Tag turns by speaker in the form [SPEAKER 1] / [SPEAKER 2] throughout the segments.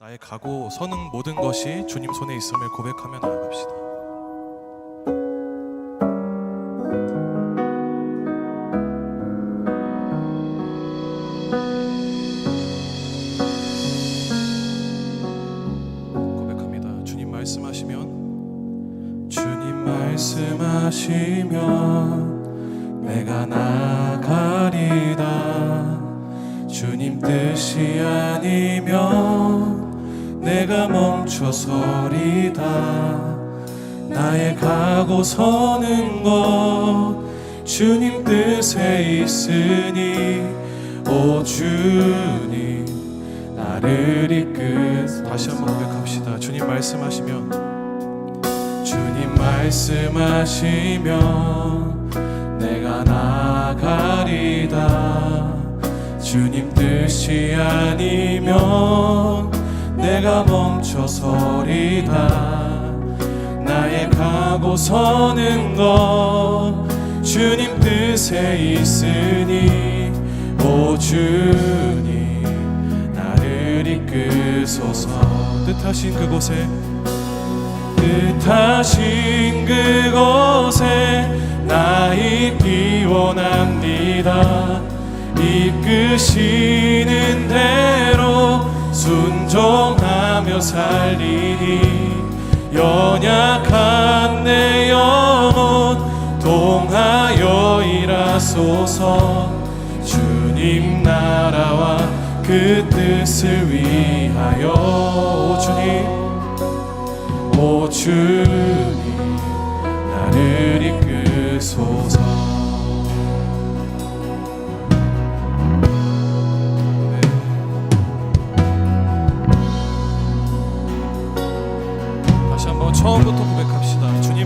[SPEAKER 1] 나의 가고 서는 모든 것이 주님 손에 있음을 고백하며 나아갑시다. 서는 것 주님 뜻에 있으니 오 주님 나를 이끄 다시 한번 고백합시다. 주님 말씀하시면 주님 말씀하시면 내가 나가리다. 주님 뜻이 아니면 내가 멈춰서리다 나의 가고 서는 것. 주님 뜻에 있으니 오 주님 나를 이끄소서. 뜻하신 그곳에 뜻하신 그곳에 나 있기 원합니다. 이끄시는 대로 순종하며 살리니 연약한 내 영혼 동하여 일하소서. 주님 나라와 그 뜻을 위하여. 오 주님. 오 주님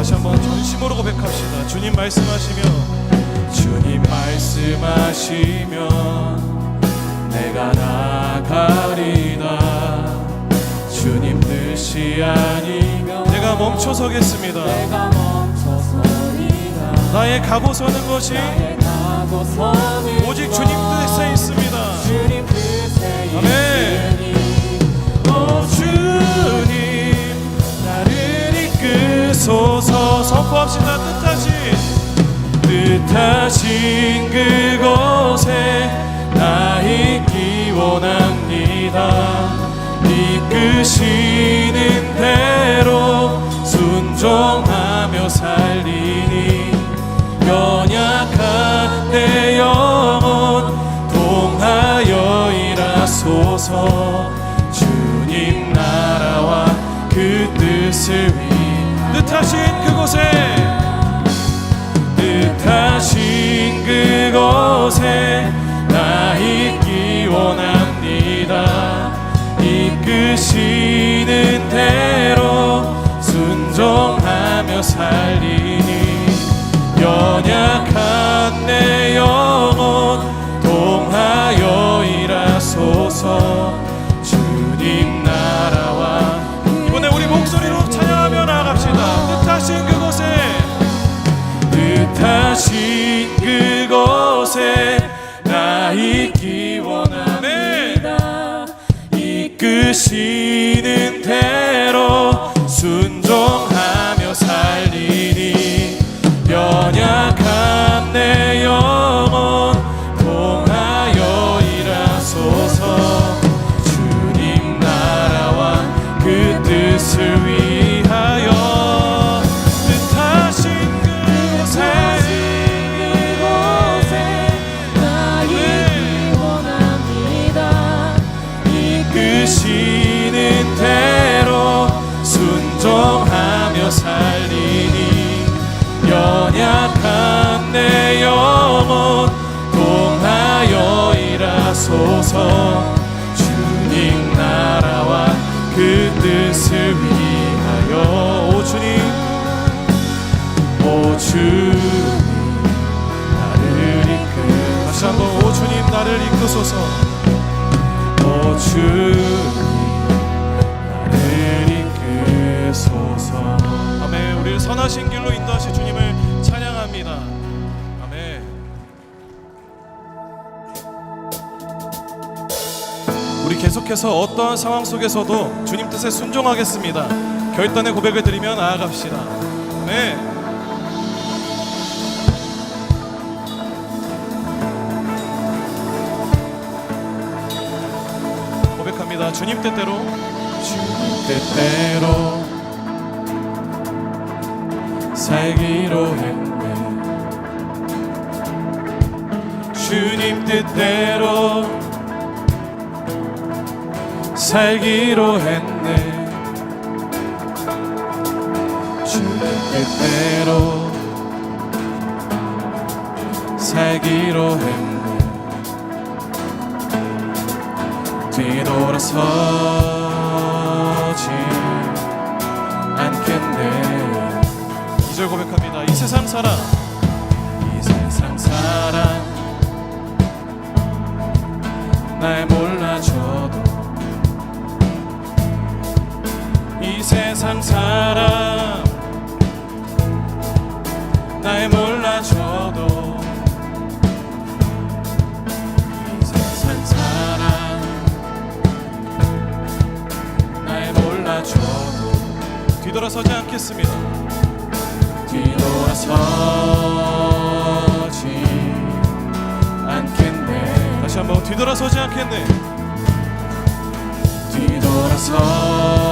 [SPEAKER 1] 다시 한번 전심으로 고백합시다. 주님 말씀하시면 주님 말씀하시면 내가 나가리다. 주님 뜻이 아니면 내가 멈춰 서겠습니다.
[SPEAKER 2] 내가 멈춰 서리다
[SPEAKER 1] 나의 가고 서는 것이
[SPEAKER 2] 나의 가고 서는
[SPEAKER 1] 오직 주님 뜻에 있습니다.
[SPEAKER 2] 주님 뜻에
[SPEAKER 1] 아멘.
[SPEAKER 2] 있으니.
[SPEAKER 1] 오 주님 소서 선포합시다. 뜻하신 뜻하신 그 이
[SPEAKER 2] 뒤돌아서
[SPEAKER 1] 오 주님 나를 이끄소서.
[SPEAKER 2] 아멘. 우리를 선하신 길로 인도하실 주님을 찬양합니다. 우리 계속해서 어떠한 상황 속에서도 주님 뜻에 순종하겠습니다. 결단의 고백을 드리며 나아갑시다. 아 멘 고백합니다 주님 뜻대로.
[SPEAKER 1] 주님 뜻대로. 살기로 했네. 주님 뜻대로. 살기로 했네. 주님 뜻대로. 살기로 했네 뒤돌아서지 않겠네.
[SPEAKER 2] 2절 고백합니다. 이 세상 사람
[SPEAKER 1] 이 세상 사람 날 몰라줘도 이 세상 사람
[SPEAKER 2] 않겠습니다.
[SPEAKER 1] 뒤돌아서지 않겠네.
[SPEAKER 2] 다시 한번 뒤돌아서지 않겠네.
[SPEAKER 1] 뒤돌아서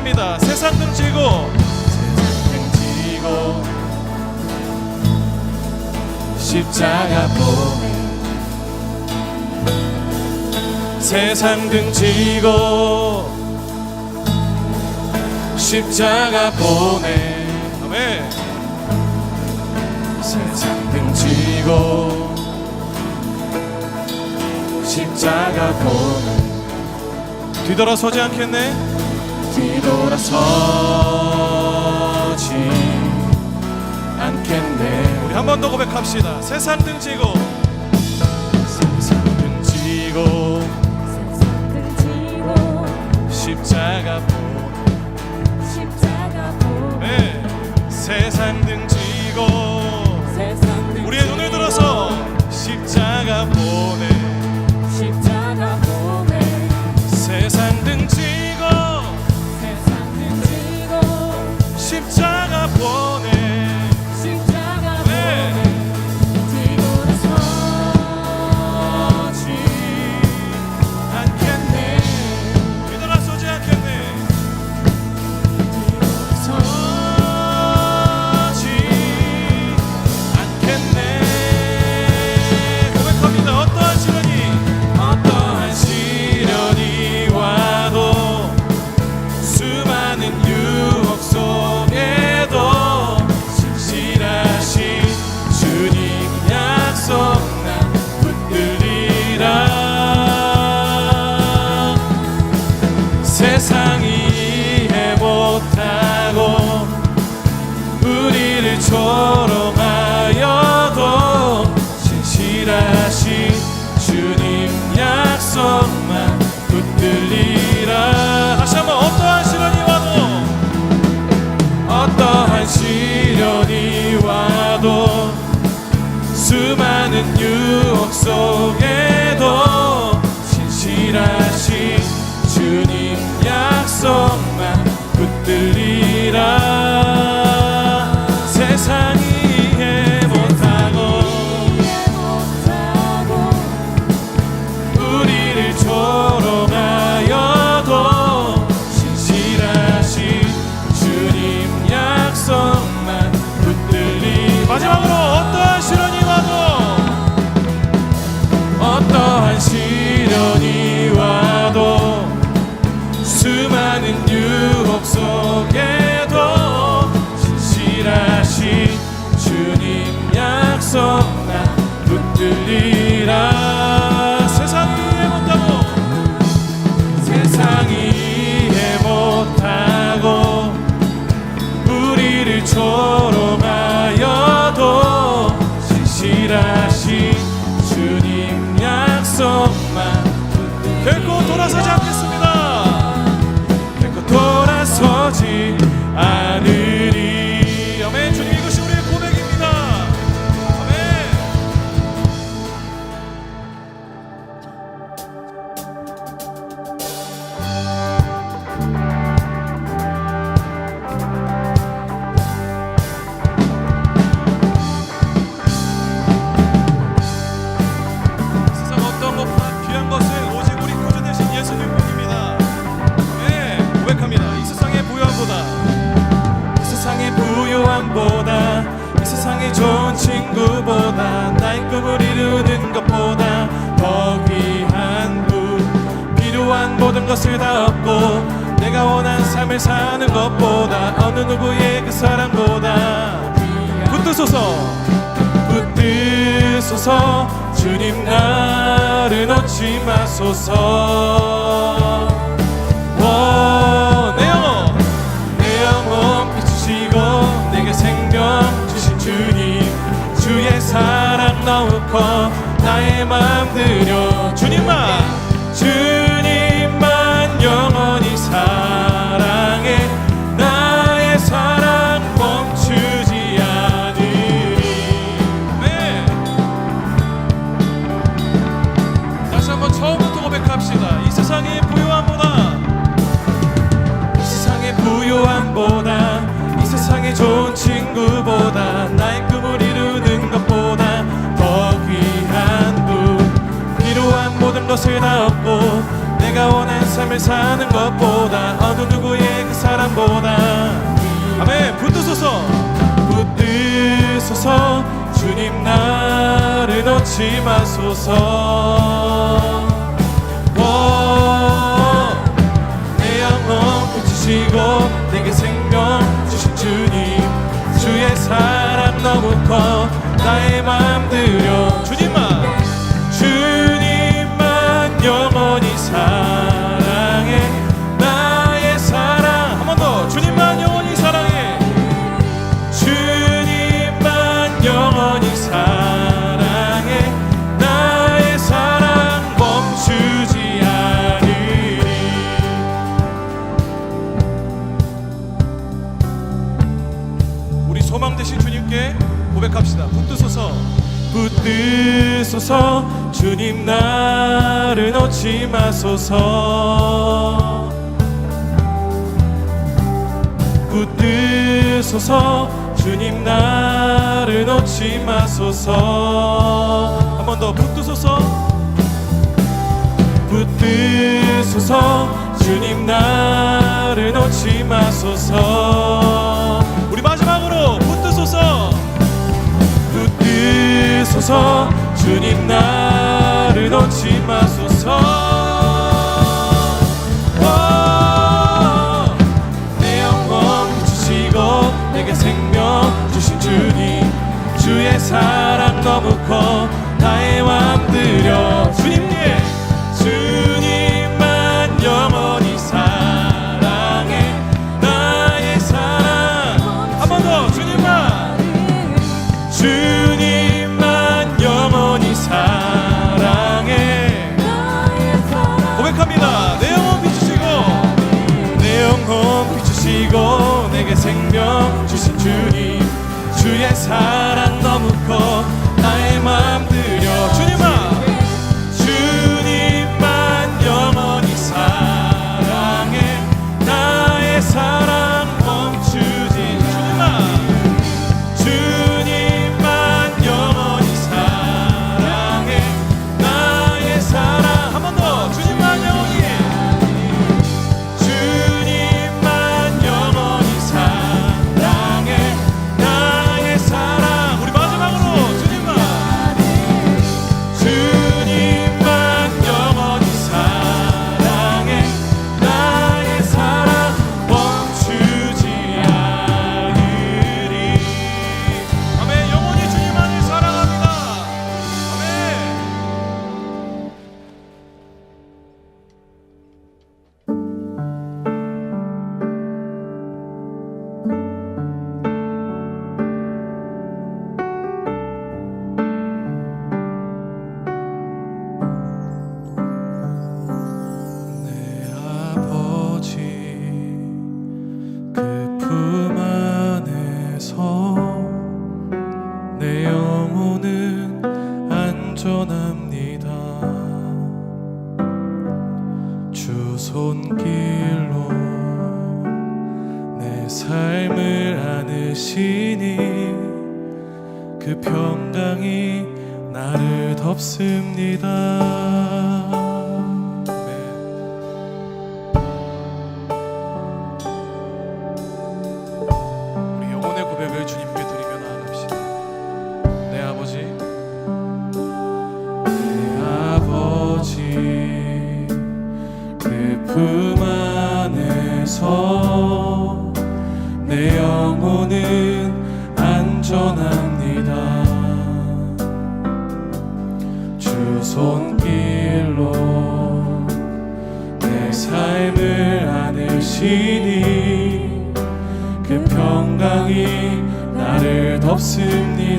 [SPEAKER 2] 고백합니다. 세상 등지고.
[SPEAKER 1] 세상 지고. 십자가 보내 세상 등지고. 십자가 보내
[SPEAKER 2] 아멘.
[SPEAKER 1] 세상 등지고. 십자가 보내
[SPEAKER 2] 뒤돌아서지 않겠네
[SPEAKER 1] 뒤돌아서지 않겠네.
[SPEAKER 2] 우리 한 번 더 고백합시다. 세상 등지고.
[SPEAKER 1] 세상 등지고. 십자가 신 것을 다 얻고 내가 원한 삶을 사는 것보다 어느 누구의 그 사랑보다
[SPEAKER 2] 붙드소서.
[SPEAKER 1] 붙드소서. 주님 나를 놓지 마소서. 오, 내 사랑 넣고 나의 맘 들여
[SPEAKER 2] 주님만.
[SPEAKER 1] 주
[SPEAKER 2] 처음부터 고백합시다. 이 세상의 부유함보다.
[SPEAKER 1] 이 세상의 부요함보다. 이 세상의 좋은 친구보다. 나의 꿈을 이루는 것보다 더 귀한 분. 필요한 모든 것을 다 얻고 내가 원한 삶을 사는 것보다 어느 누구의 그 사람보다.
[SPEAKER 2] 아멘. 붙드소서.
[SPEAKER 1] 붙드소서. 주님 나를 놓지 마소서. 오, 내 영혼 붙이시고 내게 생명 주신 주님. 주의 사랑 너무 커 나의 맘 들여.
[SPEAKER 2] 주님만.
[SPEAKER 1] 주님만 영원히 사
[SPEAKER 2] 붙드소서.
[SPEAKER 1] 주님 나를 놓지 마소서. 붙드소서. 주님 나를 놓지 마소서.
[SPEAKER 2] 한 번 더 붙드소서.
[SPEAKER 1] 붙드소서. 주님 나를 놓지 마소서
[SPEAKER 2] 붙드소서
[SPEAKER 1] 주님 나를 놓지 마소서. 생명 주신 주님 주의 사랑 너무 커 나의 맘 들여 내게 생명 주신 주님 주의 사랑 너무 커 나의 맘들 계시니 그 평강이 나를 덮습니다.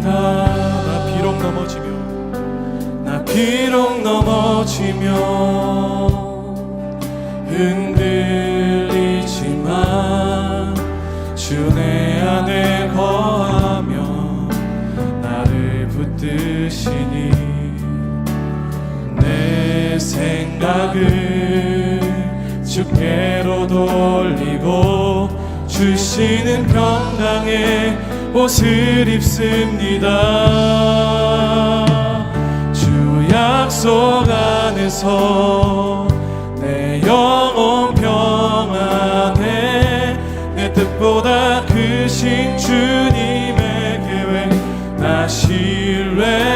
[SPEAKER 1] 나이다 나 비록 넘어지며 나 비록 넘어지며 흔들리지만 주내 안에 거하며 나를 붙드시니 내 생각을 주께로 돌리고 주시는 평강에 옷을 입습니다. 주 약속 안에서 내 영혼 평안해 내 뜻보다 크신 주님의 계획 나 신뢰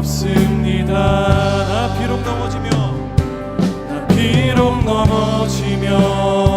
[SPEAKER 1] 없습니다. 나 비록 넘어지며 나 비록 넘어지며.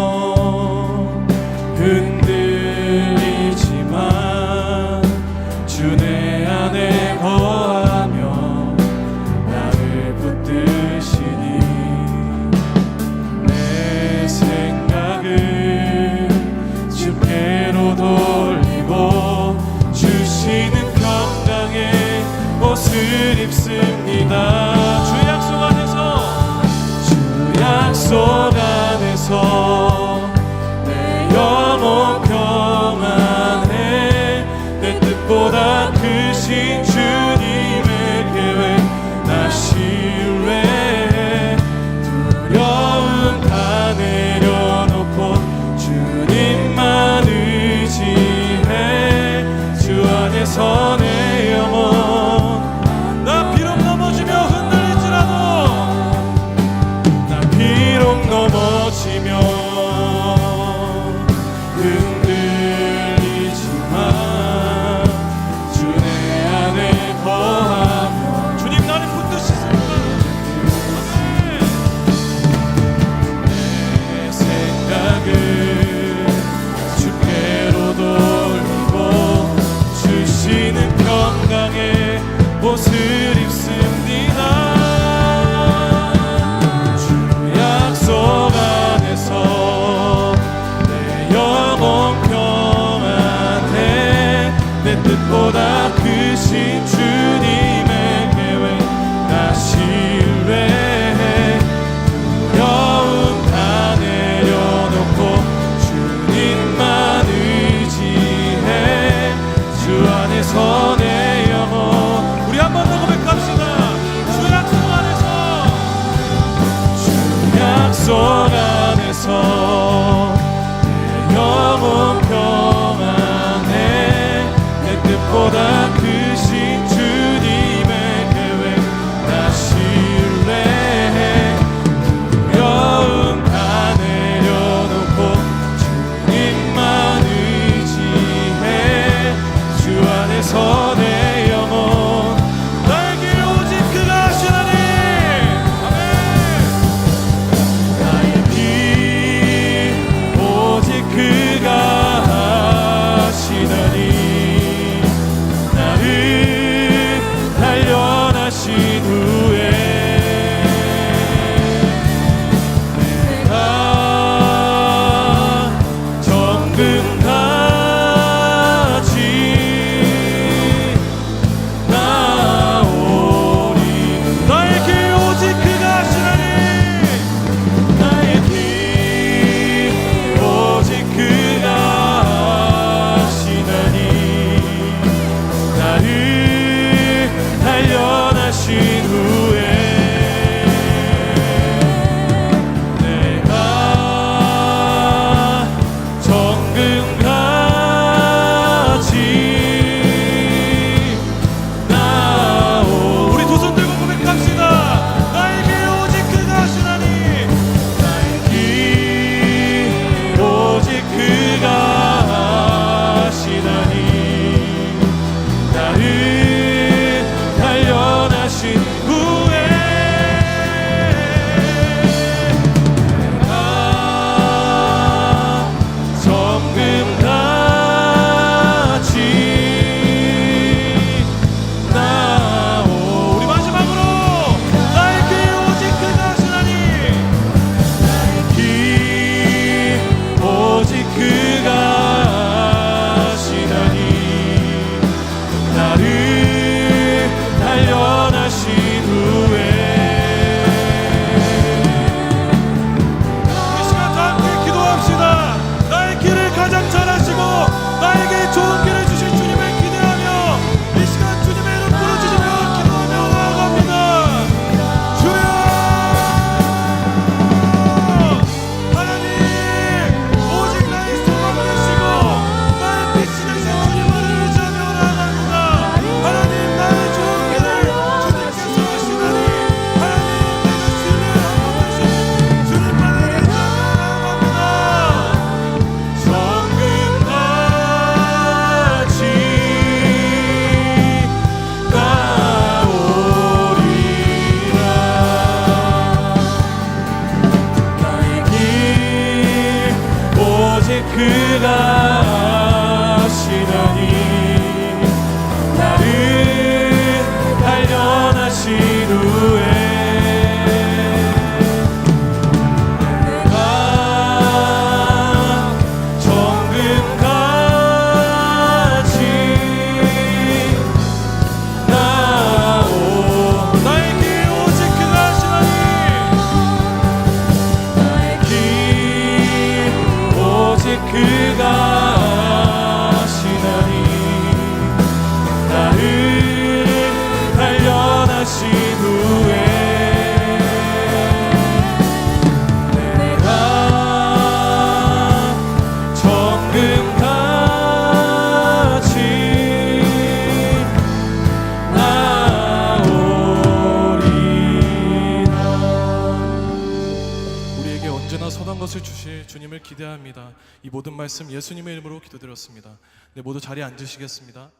[SPEAKER 2] 말씀 예수님의 이름으로 기도드렸습니다. 네, 모두 자리에 앉으시겠습니다.